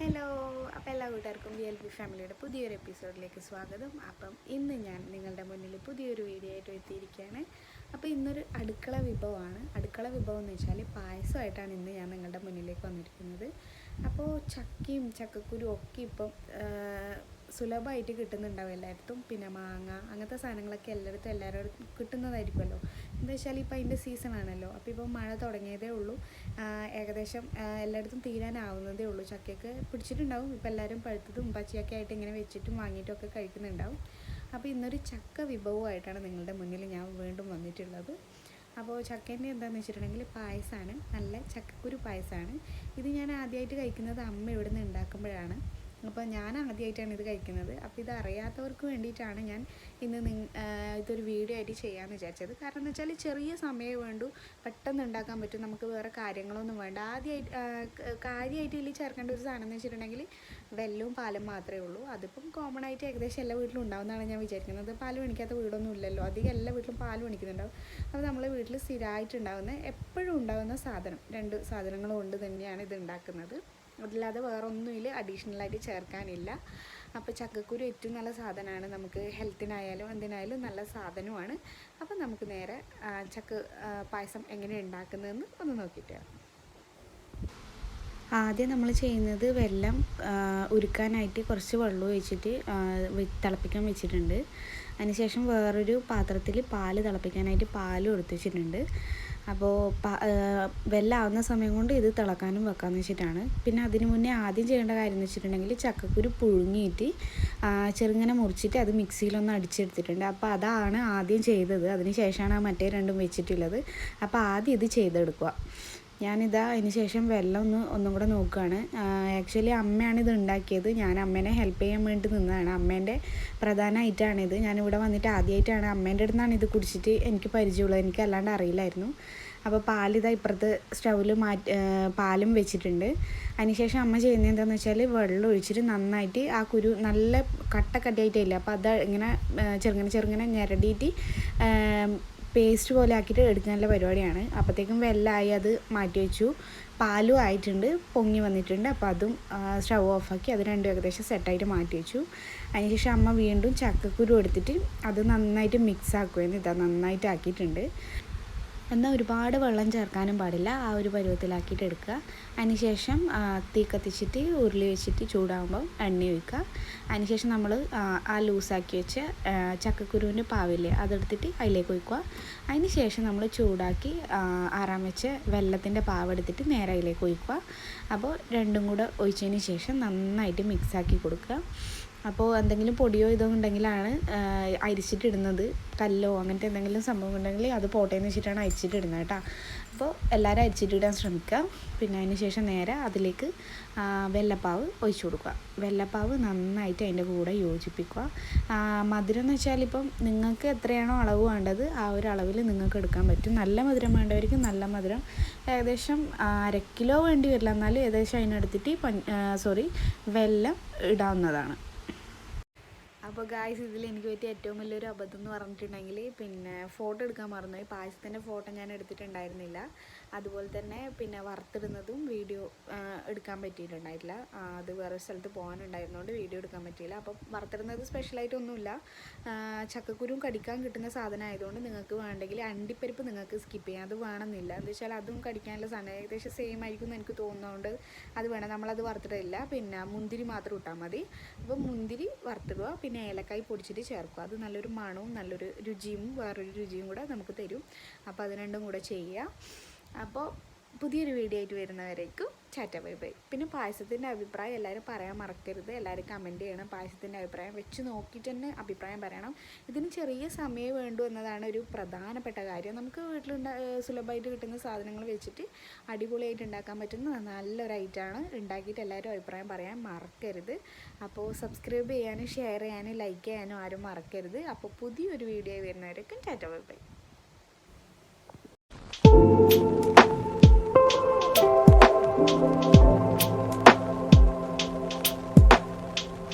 Hello അപ്പോൾ എല്ലാ കൂട്ടുകാർക്കും വി എൽ പി ഫാമിലിയുടെ പുതിയൊരു എപ്പിസോഡിലേക്ക് സ്വാഗതം. അപ്പം ഇന്ന് ഞാൻ നിങ്ങളുടെ മുന്നിൽ പുതിയൊരു വീഡിയോ ആയിട്ട് എത്തിയിരിക്കുകയാണ്. അപ്പോൾ ഇന്നൊരു അടുക്കള വിഭവമാണ്. അടുക്കള വിഭവം എന്ന് വെച്ചാൽ പായസമായിട്ടാണ് ഇന്ന് ഞാൻ നിങ്ങളുടെ മുന്നിലേക്ക് വന്നിരിക്കുന്നത്. അപ്പോൾ ചക്കയും ചക്കക്കുരും ഒക്കെ ഇപ്പം സുലഭമായിട്ട് കിട്ടുന്നുണ്ടാവും എല്ലായിടത്തും പിന്നെ മാങ്ങ അങ്ങനത്തെ സാധനങ്ങളൊക്കെ എല്ലായിടത്തും എല്ലാവരും കിട്ടുന്നതായിരിക്കുമല്ലോ. എന്താ വെച്ചാൽ ഇപ്പം അതിന്റെ സീസൺ ആണല്ലോ. അപ്പോൾ ഇപ്പോൾ മഴ തുടങ്ങിയതേ ഉള്ളൂ. ഏകദേശം എല്ലായിടത്തും തീരാനാവുന്നതേ ഉള്ളൂ. ചക്കയൊക്കെ പിടിച്ചിട്ടുണ്ടാവും. ഇപ്പോൾ എല്ലാവരും പഴുത്തതും പച്ചയൊക്കെ ആയിട്ട് ഇങ്ങനെ വെച്ചിട്ടും വാങ്ങിയിട്ടും ഒക്കെ കഴിക്കുന്നുണ്ടാവും. അപ്പോൾ ഇന്നൊരു ചക്ക വിഭവമായിട്ടാണ് നിങ്ങളുടെ മുന്നിൽ ഞാൻ വീണ്ടും വന്നിട്ടുള്ളത്. അപ്പോൾ ചക്കേന്റെ എന്താണെന്ന് വെച്ചിട്ടുണ്ടെങ്കിൽ പായസമാണ്. നല്ല ചക്കക്കുരു പായസമാണ്. ഇത് ഞാൻ ആദ്യമായിട്ട് കഴിക്കുന്നത് അമ്മ ഇവിടെ നിന്ന് ഉണ്ടാക്കുമ്പോഴാണ്. അപ്പോൾ ഞാൻ ആദ്യമായിട്ടാണ് ഇത് കഴിക്കുന്നത്. അപ്പോൾ ഇത് അറിയാത്തവർക്ക് വേണ്ടിയിട്ടാണ് ഞാൻ ഇന്ന് നി ഇതൊരു വീഡിയോ ആയിട്ട് ചെയ്യാമെന്ന് വിചാരിച്ചത്. കാരണം എന്ന് വെച്ചാൽ ചെറിയ സമയമേ വേണ്ടൂ. പെട്ടെന്ന് ഉണ്ടാക്കാൻ പറ്റും. നമുക്ക് വേറെ കാര്യങ്ങളൊന്നും വേണ്ട. ആദ്യമായിട്ട് കാര്യമായിട്ട് ഇതിൽ ചേർക്കേണ്ട ഒരു സാധനം എന്ന് വെച്ചിട്ടുണ്ടെങ്കിൽ വെല്ലവും പാലും മാത്രമേ ഉള്ളൂ. അതിപ്പം കോമൺ ആയിട്ട് ഏകദേശം എല്ലാ വീട്ടിലും ഉണ്ടാവുന്നതാണ് ഞാൻ വിചാരിക്കുന്നത്. പാൽ മേടിക്കാത്ത വീടൊന്നും ഇല്ലല്ലോ. അധികം എല്ലാ വീട്ടിലും പാൽ മേടിക്കുന്നുണ്ടാവും. അപ്പോൾ നമ്മൾ വീട്ടിൽ സ്ഥിരമായിട്ടുണ്ടാകുന്ന എപ്പോഴും ഉണ്ടാകുന്ന സാധനം. രണ്ട് സാധനങ്ങൾ കൊണ്ട് തന്നെയാണ് ഇത് ഉണ്ടാക്കുന്നത്. അതില്ലാതെ വേറെ ഒന്നുമില്ല അഡീഷണലായിട്ട് ചേർക്കാനില്ല. അപ്പോൾ ചക്കക്കുരു ഏറ്റവും നല്ല സാധനമാണ്. നമുക്ക് ഹെൽത്തിനായാലും എന്തിനായാലും നല്ല സാധനമാണ്. അപ്പോൾ നമുക്ക് നേരെ ചക്ക പായസം എങ്ങനെ ഉണ്ടാക്കുന്നതെന്ന് ഒന്ന് നോക്കിയിട്ട്. ആദ്യം നമ്മൾ ചെയ്യുന്നത് വെള്ളം ഉരുക്കാനായിട്ട് കുറച്ച് വെള്ളം ഒഴിച്ചിട്ട് തിളപ്പിക്കാൻ വെച്ചിട്ടുണ്ട്. അതിനുശേഷം വേറൊരു പാത്രത്തിൽ പാൽ തിളപ്പിക്കാനായിട്ട് പാലും എടുത്തു വെച്ചിട്ടുണ്ട്. അപ്പോൾ വെല്ലാവുന്ന സമയം കൊണ്ട് ഇത് തിളക്കാനും വെക്കാമെന്ന് വെച്ചിട്ടാണ്. പിന്നെ അതിന് മുന്നേ ആദ്യം ചെയ്യേണ്ട കാര്യം എന്ന് വെച്ചിട്ടുണ്ടെങ്കിൽ ചക്കക്കുരു പുഴുങ്ങിയിട്ട് ചെറുങ്ങനെ മുറിച്ചിട്ട് അത് മിക്സിയിലൊന്ന് അടിച്ചെടുത്തിട്ടുണ്ട്. അപ്പോൾ അതാണ് ആദ്യം ചെയ്തത്. അതിന് ശേഷമാണ് ആ മറ്റേ രണ്ടും വെച്ചിട്ടുള്ളത്. അപ്പോൾ ആദ്യം ഇത് ചെയ്തെടുക്കുക. ഞാനിതാ അതിന് ശേഷം വെള്ളം ഒന്ന് ഒന്നും കൂടെ നോക്കുകയാണ്. ആക്ച്വലി അമ്മയാണ് ഇത് ഉണ്ടാക്കിയത്. ഞാൻ അമ്മേനെ ഹെൽപ്പ് ചെയ്യാൻ വേണ്ടി നിന്നതാണ്. അമ്മേന്റെ പ്രധാന ഐറ്റമാണിത് ഞാനിവിടെ വന്നിട്ട് ആദ്യമായിട്ടാണ് അമ്മേന്റെ അടുത്ത് നിന്നാണ് ഇത് കുടിച്ചിട്ട് എനിക്ക് പരിചയമുള്ളത്. എനിക്ക് അല്ലാണ്ട് അറിയില്ലായിരുന്നു. അപ്പോൾ പാലിതാ ഇപ്പുറത്ത് സ്റ്റൗവിൽ മാറ്റി പാലും വെച്ചിട്ടുണ്ട്. അതിനുശേഷം അമ്മ ചെയ്യുന്നത് എന്താണെന്ന് വെച്ചാൽ വെള്ളം ഒഴിച്ചിട്ട് നന്നായിട്ട് ആ കുരു നല്ല കട്ട കട്ടിയായിട്ടില്ല? അപ്പോൾ അത് ഇങ്ങനെ ചെറുങ്ങനെ ചെറുങ്ങനെ ഞെരടിയിട്ട് പേസ്റ്റ് പോലെ ആക്കിയിട്ട് എടുക്കാനുള്ള പരിപാടിയാണ്. അപ്പോഴത്തേക്കും വെള്ളമായി അത് മാറ്റി വെച്ചു. പാലും ആയിട്ടുണ്ട് പൊങ്ങി വന്നിട്ടുണ്ട്. അപ്പോൾ അതും സ്റ്റവ് ഓഫാക്കി അത് രണ്ടും ഏകദേശം സെറ്റായിട്ട് മാറ്റി വെച്ചു. അതിനുശേഷം അമ്മ വീണ്ടും ചക്കക്കുരു എടുത്തിട്ട് അത് നന്നായിട്ട് മിക്സ് ആക്കുമായിരുന്നു ഇതാ നന്നായിട്ട് ആക്കിയിട്ടുണ്ട്. എന്നാൽ ഒരുപാട് വെള്ളം ചേർക്കാനും പാടില്ല. ആ ഒരു പരുവത്തിലാക്കിയിട്ട് എടുക്കുക. അതിനുശേഷം തീ കത്തിച്ചിട്ട് ഉരുളി വെച്ചിട്ട് ചൂടാകുമ്പോൾ എണ്ണ ഒഴിക്കുക. അതിനുശേഷം നമ്മൾ ആ ലൂസാക്കി വെച്ച് ചക്കക്കുരുവിന്റെ പാവില്ലേ അതെടുത്തിട്ട് അതിലേക്ക് ഒഴിക്കുക. അതിന് ശേഷം നമ്മൾ ചൂടാക്കി ആറാൻ വെച്ച് വെള്ളത്തിന്റെ പാവെടുത്തിട്ട് നേരെ അതിലേക്ക് ഒഴിക്കുക. അപ്പോൾ രണ്ടും കൂടെ ഒഴിച്ചതിന് ശേഷം നന്നായിട്ട് മിക്സാക്കി കൊടുക്കുക. അപ്പോൾ എന്തെങ്കിലും പൊടിയോ ഇതോ ഉണ്ടെങ്കിലാണ് അരിച്ചിട്ടിടുന്നത്. കല്ലോ അങ്ങനത്തെ എന്തെങ്കിലും സംഭവം ഉണ്ടെങ്കിൽ അത് പോട്ടേന്ന് വെച്ചിട്ടാണ് അരിച്ചിട്ടിടുന്നത് കേട്ടോ. അപ്പോൾ എല്ലാവരും അരിച്ചിട്ടിടാൻ ശ്രമിക്കുക. പിന്നെ അതിന് ശേഷം നേരെ അതിലേക്ക് വെള്ളപ്പാവ് ഒഴിച്ചു കൊടുക്കുക. വെള്ളപ്പാവ് നന്നായിട്ട് അതിന്റെ കൂടെ യോജിപ്പിക്കുക. മധുരം എന്ന് വെച്ചാൽ ഇപ്പം നിങ്ങൾക്ക് എത്രയാണോ അളവ് വേണ്ടത് ആ ഒരു അളവിൽ നിങ്ങൾക്ക് എടുക്കാൻ പറ്റും. നല്ല മധുരം വേണ്ടവർക്ക് നല്ല മധുരം. ഏകദേശം അര കിലോ വേണ്ടി വരില്ല. എന്നാലും ഏകദേശം അതിനെടുത്തിട്ട് സോറി വെല്ലം ഇടാവുന്നതാണ്. അപ്പോൾ ഗായ്സ് ഇതിൽ എനിക്ക് പറ്റിയ ഏറ്റവും വലിയൊരു അബദ്ധം എന്ന് പറഞ്ഞിട്ടുണ്ടെങ്കിൽ പിന്നെ ഫോട്ടോ എടുക്കാൻ മറന്നുപോയി. പായസത്തിന്റെ ഫോട്ടോ ഞാൻ എടുത്തിട്ടുണ്ടായിരുന്നില്ല. അതുപോലെ തന്നെ പിന്നെ വറുത്തിടുന്നതും വീഡിയോ എടുക്കാൻ പറ്റിയിട്ടുണ്ടായിട്ടില്ല. ആ, അത് വേറെ സ്ഥലത്ത് പോകാനുണ്ടായിരുന്നതുകൊണ്ട് വീഡിയോ എടുക്കാൻ പറ്റിയില്ല. അപ്പം വറുത്തിടുന്നത് സ്പെഷ്യലായിട്ടൊന്നുമില്ല ചക്കക്കുരും കടിക്കാൻ കിട്ടുന്ന സാധനം ആയതുകൊണ്ട് നിങ്ങൾക്ക് വേണ്ടെങ്കിൽ അണ്ടിപ്പരിപ്പ് നിങ്ങൾക്ക് സ്കിപ്പ് ചെയ്യാം. അത് വേണമെന്നില്ല. എന്താ വെച്ചാൽ അതും കടിക്കാനുള്ള സാധനം. ഏകദേശം സെയിം ആയിരിക്കും എന്ന് എനിക്ക് തോന്നുന്നതുകൊണ്ട് അത് വേണം. നമ്മളത് വറുത്തിടില്ല പിന്നെ മുന്തിരി മാത്രം ഇട്ടാൽ മതി. അപ്പം മുന്തിരി വറുത്തിടുക. പിന്നെ ഏലക്കായി പൊടിച്ചിട്ട് ചേർക്കുക. അത് നല്ലൊരു മണവും നല്ലൊരു രുചിയും വേറൊരു രുചിയും കൂടെ നമുക്ക് തരും. അപ്പോൾ അത് രണ്ടും കൂടെ ചെയ്യുക. അപ്പോൾ പുതിയൊരു വീഡിയോ ആയിട്ട് വരുന്നവരേക്കും ചാറ്റ ബൈ ബൈ. പിന്നെ പായസത്തിന്റെ അഭിപ്രായം എല്ലാവരും പറയാൻ മറക്കരുത്. എല്ലാവരും കമന്റ് ചെയ്യണം. പായസത്തിന്റെ അഭിപ്രായം വെച്ച് നോക്കിയിട്ട് തന്നെ അഭിപ്രായം പറയണം. ഇതിന് ചെറിയ സമയം വേണ്ടു എന്നതാണ് ഒരു പ്രധാനപ്പെട്ട കാര്യം. നമുക്ക് വീട്ടിലുണ്ട സുലഭമായിട്ട് കിട്ടുന്ന സാധനങ്ങൾ വെച്ചിട്ട് അടിപൊളിയായിട്ട് ഉണ്ടാക്കാൻ പറ്റുന്ന നല്ലൊരു ഐറ്റമാണ് ഉണ്ടാക്കിയിട്ട് എല്ലാവരും അഭിപ്രായം പറയാൻ മറക്കരുത്. അപ്പോൾ സബ്സ്ക്രൈബ് ചെയ്യാനും ഷെയർ ചെയ്യാനും ലൈക്ക് ചെയ്യാനും ആരും മറക്കരുത്. അപ്പോൾ പുതിയൊരു വീഡിയോ വരുന്നവരേക്കും ചാറ്റ ബൈ ബൈ.